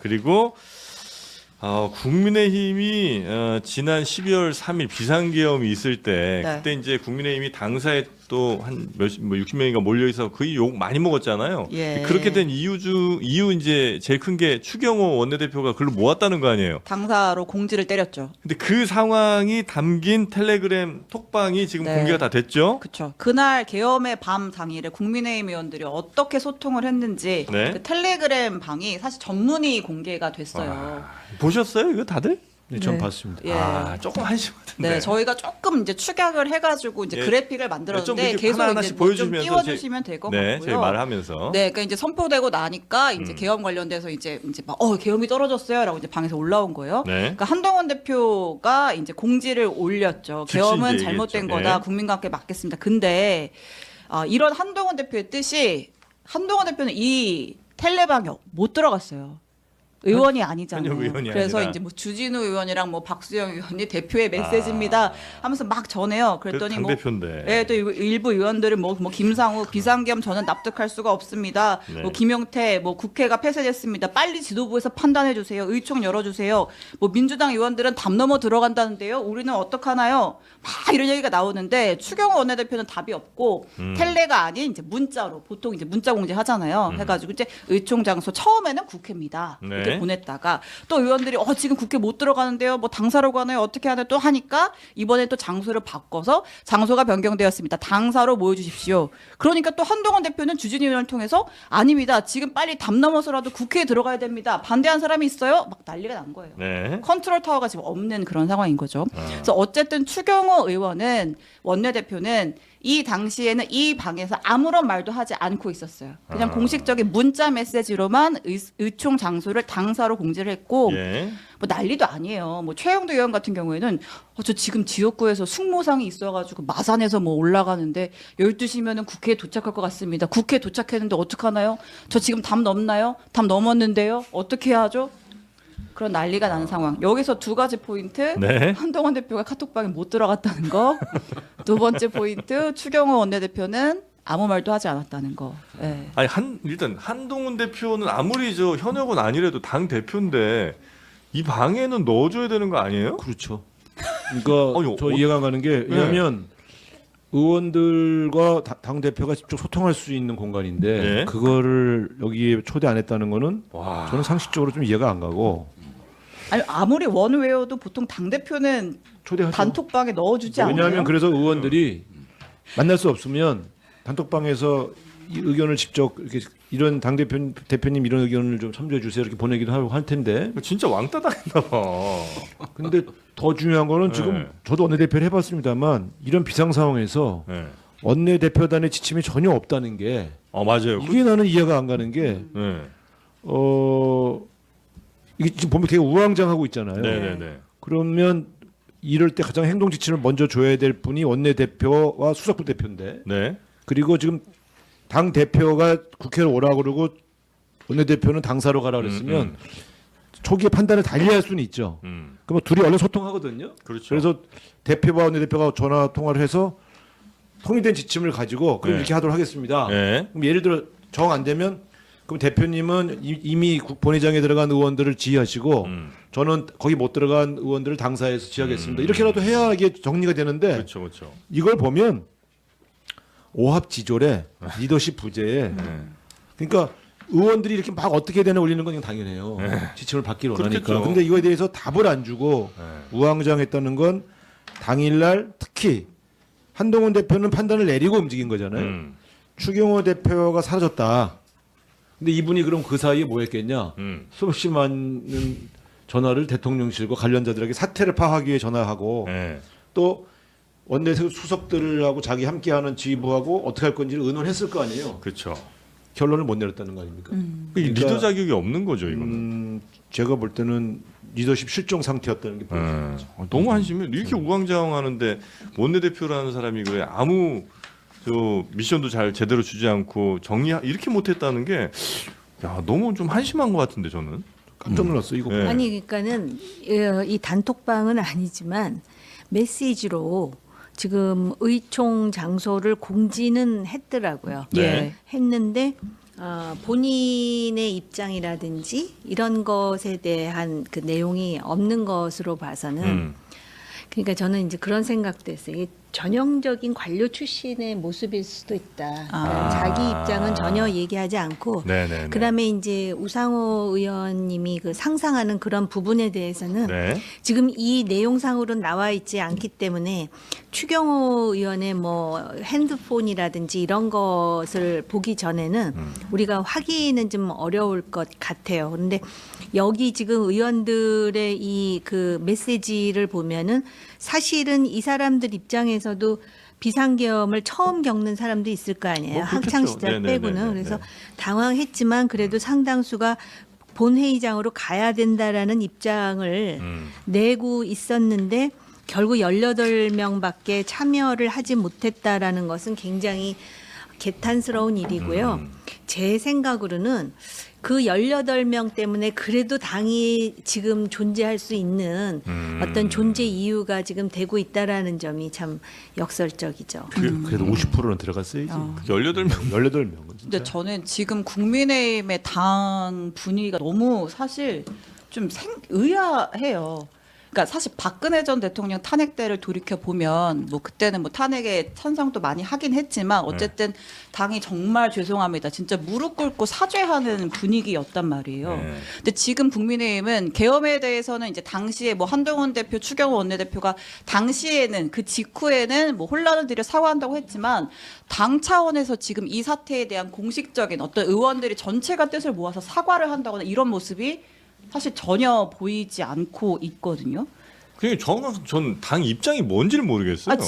그리고 어, 국민의힘이 어, 지난 12월 3일 비상계엄이 있을 때 네. 그때 이제 국민의힘이 당사에 또 한몇뭐 60명인가 몰려 있어 거의 욕 많이 먹었잖아요. 예. 그렇게 된 이유 중 이유 이제 제일 큰 게 추경호 원내대표가 글을 모았다는 거 아니에요. 당사로 공지를 때렸죠. 근데 그 상황이 담긴 텔레그램 톡방이 지금 네. 공개가 다 됐죠. 그렇죠. 그날 계엄의 밤 당일에 국민의힘 의원들이 어떻게 소통을 했는지 네. 그 텔레그램 방이 사실 전문이 공개가 됐어요. 아, 보셨어요? 이거 다들? 네, 전 네. 봤습니다. 예. 아, 조금 한심하던데. 네, 저희가 조금 이제 축약을 해가지고 이제 예. 그래픽을 좀 만들었는데 이렇게 계속 하나하나씩 이제 뭐좀 보여주면서 띄워주시면 될 것 네, 같고요. 말하면서. 네, 그러니까 이제 선포되고 나니까 이제 음. 계엄 관련돼서 이제 이제 막 어 계엄이 떨어졌어요라고 이제 방에서 올라온 거예요. 네. 그러니까 한동훈 대표가 이제 공지를 올렸죠. 즉시 계엄은 이제 잘못된 얘기했죠. 거다. 예. 국민과 함께 맞겠습니다. 근데 어, 이런 한동훈 대표의 뜻이 한동훈 대표는 이 텔레방에 못 들어갔어요. 의원이 아니잖아요. 의원이 그래서 아니라. 이제 뭐 주진우 의원이랑 뭐 박수영 의원이 대표의 메시지입니다 하면서 막 전해요. 그랬더니 당뭐 대표인데. 예, 또 일- 일부 의원들은 뭐, 뭐 김상우 비상겸 저는 납득할 수가 없습니다. 네. 뭐 김용태 뭐 국회가 폐쇄됐습니다. 빨리 지도부에서 판단해 주세요. 의총 열어 주세요. 뭐 민주당 의원들은 담 넘어 들어간다는데요. 우리는 어떡하나요? 막 이런 얘기가 나오는데 추경호 원내대표는 답이 없고 음. 텔레가 아닌 이제 문자로 보통 이제 문자 공지 하잖아요. 음. 해 가지고 이제 의총 장소 처음에는 국회입니다. 네. 이렇게 보냈다가 또 의원들이 어 지금 국회 못 들어가는데요. 뭐 당사로 가나요? 어떻게 하나요? 또 하니까 이번에 또 장소를 바꿔서 장소가 변경되었습니다. 당사로 모여 주십시오. 그러니까 또 한동훈 대표는 주진우 의원을 통해서 아닙니다. 지금 빨리 담 넘어서라도 국회에 들어가야 됩니다. 반대한 사람이 있어요? 막 난리가 난 거예요. 네. 컨트롤 타워가 지금 없는 그런 상황인 거죠. 아. 그래서 어쨌든 추경호 의원은 원내대표는 이 당시에는 이 방에서 아무런 말도 하지 않고 있었어요. 그냥 아. 공식적인 문자 메시지로만 의, 의총 장소를 당 사로 공지를 했고 예. 뭐 난리도 아니에요. 뭐 최영도 의원 같은 경우에는 어, 저 지금 지역구에서 숙모상이 있어가지고 마산에서 뭐 올라가는데 12시면은 국회에 도착할 것 같습니다. 국회에 도착했는데 어떡하나요? 저 지금 담 넘나요? 담 넘었는데요? 어떻게 해야 하죠? 그런 난리가 나는 상황. 여기서 두 가지 포인트. 네. 한동훈 대표가 카톡방에 못 들어갔다는 거. 두 번째 포인트. 추경호 원내대표는 아무 말도 하지 않았다는 거. 예. 아니 한 일단 한동훈 대표는 아무리 저 현역은 아니래도 당 대표인데 이 방에는 넣어줘야 되는 거 아니에요? 그렇죠. 그러니까 아니, 저 어- 이해가 안 가는 게 왜냐하면 의원들과 당 대표가 직접 소통할 수 있는 공간인데 네. 그거를 여기에 초대 안 했다는 거는 와. 저는 상식적으로 좀 이해가 안 가고 아니 아무리 원외여도 보통 당 대표는 초대하죠. 단톡방에 넣어주지 않아요. 왜냐하면 그래서 의원들이 만날 수 없으면 단톡방에서 이 의견을 직접 이렇게 이런 당 대표 대표님 이런 의견을 좀 참조해 주세요 이렇게 보내기도 하고 할 텐데 진짜 왕따 당했나 봐. 근데 더 중요한 거는 지금 네. 저도 원내 대표를 해봤습니다만 이런 비상 상황에서 네. 원내 대표단의 지침이 전혀 없다는 게어 맞아요. 이게 나는 이해가 안 가는 게 네. 어. 이게 지금 보면 되게 우왕좌왕하고 있잖아요. 네네네. 그러면 이럴 때 가장 행동 지침을 먼저 줘야 될 분이 원내 대표와 수석부 대표인데 네. 그리고 지금 당 대표가 국회로 오라 그러고 원내 대표는 당사로 가라 그랬으면 음, 초기에 판단을 달리할 수는 있죠. 음. 그러면 둘이 얼른 소통하거든요. 그렇죠. 그래서 대표와 원내 대표가 전화 통화를 해서 통일된 지침을 가지고 그럼 네. 이렇게 하도록 하겠습니다. 네. 그럼 예를 들어 정 안 되면 그럼 대표님은 이- 이미 국- 본회장에 들어간 의원들을 지휘하시고 음. 저는 거기 못 들어간 의원들을 당사에서 지휘하겠습니다. 이렇게라도 해야 이게 정리가 되는데 그렇죠, 그렇죠. 이걸 보면 오합지졸에 리더십 부재에 네. 그러니까 의원들이 이렇게 막 어떻게 되나 올리는 건 당연해요. 지침을 받기를 원하니까. 그렇겠죠. 근데 이거에 대해서 답을 안 주고 네. 우왕좌왕했다는 건 당일날 특히 한동훈 대표는 판단을 내리고 움직인 거잖아요. 음. 추경호 대표가 사라졌다. 근데 이분이 그럼 그 사이에 뭐 했겠냐? 음. 수없이 많은 전화를 대통령실과 관련자들에게 사태를 파악하기 위해 전화하고 네. 또 원내 수석들하고 자기 함께하는 지휘부하고 어떻게 할 건지를 의논했을 거 아니에요. 그렇죠. 결론을 못 내렸다는 거 아닙니까? 음. 그 그러니까- 리더 자격이 없는 거죠, 이거는. 음, 제가 볼 때는 리더십 실종 상태였다는 게 보여요. 네. 어, 너무 한심해. 이렇게 우왕좌왕하는데 원내대표라는 사람이 그 아무 저 미션도 잘 제대로 주지 않고 정리 이렇게 못했다는 게 야, 너무 좀 한심한 것 같은데 저는. 깜짝 놀랐어 이거. 네. 아니 그러니까는 어, 이 단톡방은 아니지만 메시지로 지금 의총 장소를 공지는 했더라고요. 네. 예. 했는데 어, 본인의 입장이라든지 이런 것에 대한 그 내용이 없는 것으로 봐서는 음. 그러니까 저는 이제 그런 생각도 했어요. 이게 전형적인 관료 출신의 모습일 수도 있다. 아. 자기 입장은 전혀 얘기하지 않고 네네. 그다음에 이제 우상호 의원님이 그 상상하는 그런 부분에 대해서는 네. 지금 이 내용상으로 나와 있지 않기 때문에 추경호 의원의 뭐 핸드폰이라든지 이런 것을 보기 전에는 음. 우리가 확인은 좀 어려울 것 같아요. 그런데 여기 지금 의원들의 이 그 메시지를 보면은 사실은 이 사람들 입장에서 도 비상계엄을 처음 겪는 사람도 있을 거 아니에요. 뭐 그렇겠죠. 학창 시절 네네네네. 빼고는 그래서 네. 당황했지만 그래도 상당수가 본회의장으로 가야 된다라는 입장을 음. 내고 있었는데 결국 18명밖에 참여를 하지 못했다라는 것은 굉장히 개탄스러운 일이고요. 음. 제 생각으로는 그 18명 때문에 그래도 당이 지금 존재할 수 있는 음. 어떤 존재 이유가 지금 되고 있다라는 점이 참 역설적이죠. 그, 그래도 50%는 들어갔어야지. 어. 18명 18명은 진짜. 근데 저는 지금 국민의힘의 당 분위기가 너무 사실 좀 생, 의아해요. 그러니까 사실 박근혜 전 대통령 탄핵 때를 돌이켜 보면 뭐 그때는 뭐 탄핵에 찬성도 많이 하긴 했지만 어쨌든 당이 정말 죄송합니다. 진짜 무릎 꿇고 사죄하는 분위기였단 말이에요. 네. 근데 지금 국민의힘은 계엄에 대해서는 이제 당시에 뭐 한동훈 대표, 추경호 원내대표가 당시에는 그 직후에는 뭐 혼란을 들여 사과한다고 했지만 당 차원에서 지금 이 사태에 대한 공식적인 어떤 의원들이 전체가 뜻을 모아서 사과를 한다거나 이런 모습이 사실 전혀 보이지 않고 있거든요. 그게 정확 전당 입장이 뭔지를 모르겠어요. 아,